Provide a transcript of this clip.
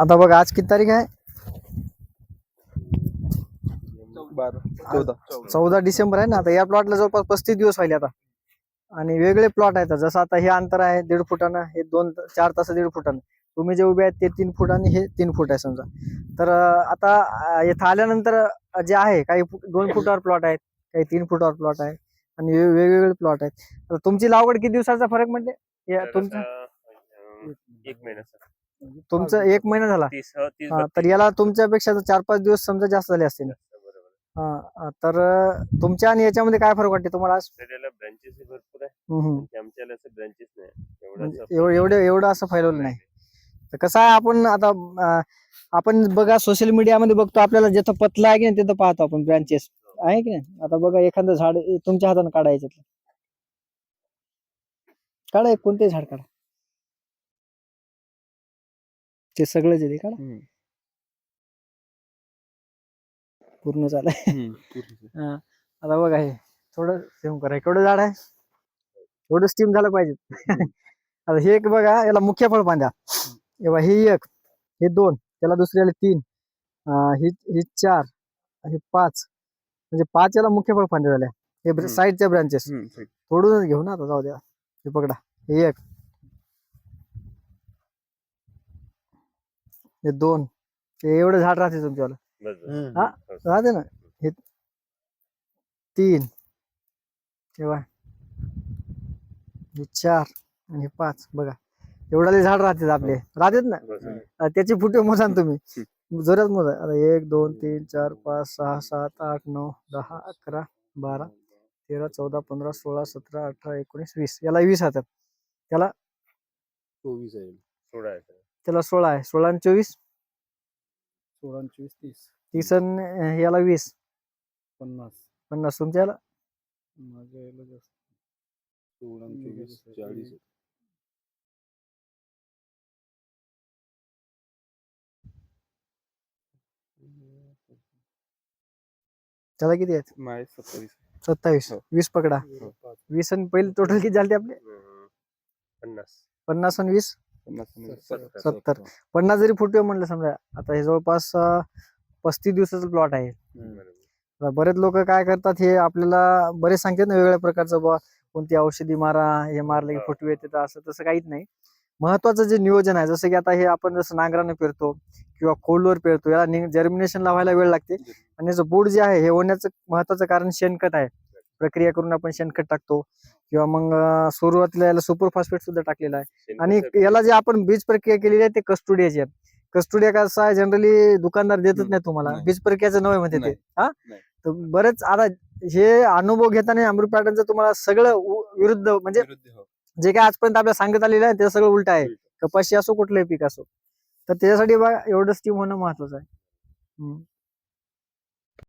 आता बघा आज किती तारीख आहे? चौदा. डिसेंबर आहे ना आता या प्लॉटला जवळपास पस्तीस दिवस व्हायले आता. आणि वेगळे प्लॉट आहेत. जसं आता हे अंतर आहे दीड फुटानं हे दोन चार तास दीड फुटानं. तुम्ही जे उभे आहेत ते तीन फूट आणि हे तीन फूट आहे समजा. तर आता इथं आल्यानंतर जे आहे काही दोन फुटावर प्लॉट आहेत काही तीन फुटावर प्लॉट आहे आणि वेगवेगळे प्लॉट आहेत. तुमची लागवड किती दिवसाचा फरक म्हणजे तुमचं? एक महिन्याचा तुमचं एक महिना झाला. तीस हो, तीस हा, तर बत्तीस. याला तुमच्यापेक्षा चार पाच दिवस समजा जास्त झाले असतील. बरोबर. हा, हा, तर तुमच्या आणि याच्यामध्ये काय फरक वाटते तुम्हाला आज? तर त्याला ब्रांचेस भरपूर आहे. हम्म, हम्म. आणि आमच्याला असं ब्रांचेस नाही. एवढं म्हणजे असं एवढं एवढं एवढं असं फैलवलं नाही. तर कसं आहे आपण आता अं, आपण बघा सोशल मीडियामध्ये बघतो आपल्याला जिथं पतलं आहे की नाही तिथं पाहतो आपण ब्रँचेस आहे की नाही? आता बघा एखादं झाड तुमच्या हाताने काढायचं काढा एक कोणते झाड काढा. ते सगळंच आहे ते काढा हम्म. पूर्ण झालंय हम्म. पूर्ण. हा. आता बघा हे थोडं स्टीम करा केवढं झाड आहे थोडं स्टीम झालं पाहिजे आता हे एक बघा याला मुख्य फळ बांधा हे बघा, हे एक हे दोन त्याला दुसऱ्याला तीन अं, ही ही चार हे पाच म्हणजे पाच याला मुख्य फळ फांद्या झाल्या हे हम्म. साईडच्या ब्रांचेस हम्म. ठीक. तोडूनच घेऊ ना आता जाऊ द्या हे पकडा हे एक हे दोन. हे एवढं झाड राहते तुमच्यावाला. हा. हो. राहते ना? हे तीन. तेव्हा हे चार आणि हे पाच. बघा. एवढाले झाड राहतात आपले. राहतात ना. अं, त्याचे फुटे मोजा ना तुम्ही. जोरात मोजा. आता एक दोन तीन चार पाच सहा सात आठ नऊ दहा अकरा बारा तेरा चौदा पंधरा सोळा सतरा अठरा एकोणीस वीस. याला वीस हातात त्याला चोवीस आहे. सोळा आहे. त्याला सोळा आहे. सोळा आणि चोवीस? सोळा आणि चोवीस तीस. तीस आणि याला वीस. पन्नास. पन्नास तुमच्या याला माझ्या याला जास्त. सोळा आणि चोवीस चाळीस त्याला किती आहेत? माय सत्तावीस. सत्तावीस. हो. वीस पकडा. पाच. वीस आणि पहिले टोटल किती झाले आपले. पन्नास. पन्नास आणि वीस? सत्तर. पन्नास. जरी फुटे म्हणलं समजा आता हे जवळपास पस्तीस दिवसाचं प्लॉट आहे. बरेच लोक काय करतात हे आपल्याला बरेच सांगतात ना वेगवेगळ्या प्रकारचं बा कोणती औषधी मारा हे मारलं की हा. फुटवे येते असं तसं काहीच नाही. महत्वाचं जे नियोजन आहे जसं की आता हे आपण जसं नांगरानं पेरतो किंवा खोलवर पेरतो याला जर्मिनेशन लावायला वेळ लागते. आणि याचं बोर्ड जे आहे हे होण्याचं महत्वाचं कारण शेणखत आहे. प्रक्रिया करून आपण शेणखत टाकतो किंवा मग सुरुवातीला याला सुपर फॉस्फेट सुद्धा टाकलेलं आहे आणि याला जे आपण बीज प्रक्रिया केलेली आहे ते कस्टोडियाची आहे कस्टोडिया कसं आहे जनरली दुकानदार देतच. नाही तुम्हाला. बीज प्रक्रियाचं नव्हे म्हणते ते. हा. तर बरेच आता हे अनुभव घेताना अमृत पॅटर्नचं तुम्हाला सगळं विरुद्ध म्हणजे हो. जे काय आजपर्यंत आपल्याला सांगत आलेलं आहे ते सगळं उलट आहे. कपाशी असो कुठलंही पीक असो तर त्याच्यासाठी बघा एवढं स्टीम होणं महत्वाचं आहे.